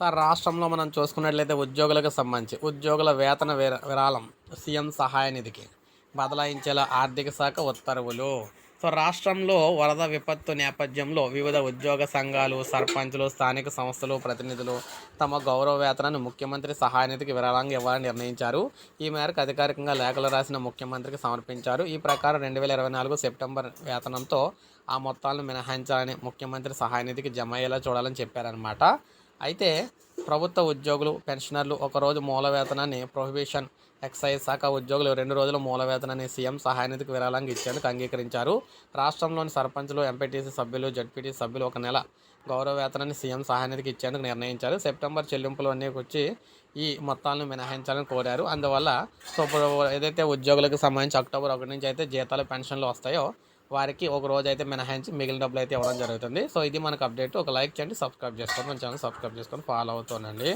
Sir రాష్ట్రంలో మనం చూసుకున్నట్లయితే ఉద్యోగులకు సంబంధించి ఉద్యోగుల వేతన విరాళం సీఎం సహాయ నిధికి బదలాయించేలా ఆర్థిక శాఖ ఉత్తర్వులు. సో రాష్ట్రంలో వరద విపత్తు నేపథ్యంలో వివిధ ఉద్యోగ సంఘాలు సర్పంచులు స్థానిక సంస్థలు ప్రతినిధులు తమ గౌరవ వేతనాన్ని ముఖ్యమంత్రి సహాయ నిధికి విరాళంగా ఇవ్వాలని నిర్ణయించారు. ఈ మేరకు అధికారికంగా లేఖలు రాసిన ముఖ్యమంత్రికి సమర్పించారు. ఈ ప్రకారం రెండు వేల ఇరవై నాలుగు సెప్టెంబర్ వేతనంతో ఆ మొత్తాలను మినహాయించాలని ముఖ్యమంత్రి సహాయ నిధికి జమ అయ్యేలా చూడాలని చెప్పారనమాట అయితే ప్రభుత్వ ఉద్యోగులు పెన్షనర్లు ఒకరోజు మూల వేతనాన్ని ప్రొహిబిషన్ ఎక్సైజ్ శాఖ ఉద్యోగులు రెండు రోజుల మూల వేతనాన్ని సీఎం సహాయనిధికి విరాళంగా ఇచ్చేందుకు అంగీకరించారు. రాష్ట్రంలోని సర్పంచులు ఎంపీటీసీ సభ్యులు జడ్పీటీ సభ్యులు ఒక నెల గౌరవ వేతనాన్ని సీఎం సహాయనిధికి ఇచ్చేందుకు నిర్ణయించారు. సెప్టెంబర్ చెల్లింపులు అన్నీ వచ్చి ఈ మొత్తాలను మినహాయించాలని కోరారు. అందువల్ల సో ఇప్పుడు ఏదైతే ఉద్యోగులకు సంబంధించి అక్టోబర్ ఒకటి నుంచి అయితే జీతాలు పెన్షన్లు వస్తాయో వారికి ఒక రోజు అయితే మినహాయించి మిగిలిన డబ్బులు అయితే ఇవ్వడం జరుగుతుంది. సో ఇది మనకు అప్డేట్. ఒక లైక్ చేయండి సబ్స్క్రైబ్ చేసుకోండి మన ఛానల్ సబ్స్క్రైబ్ చేసుకొని ఫాలో అవుతానండి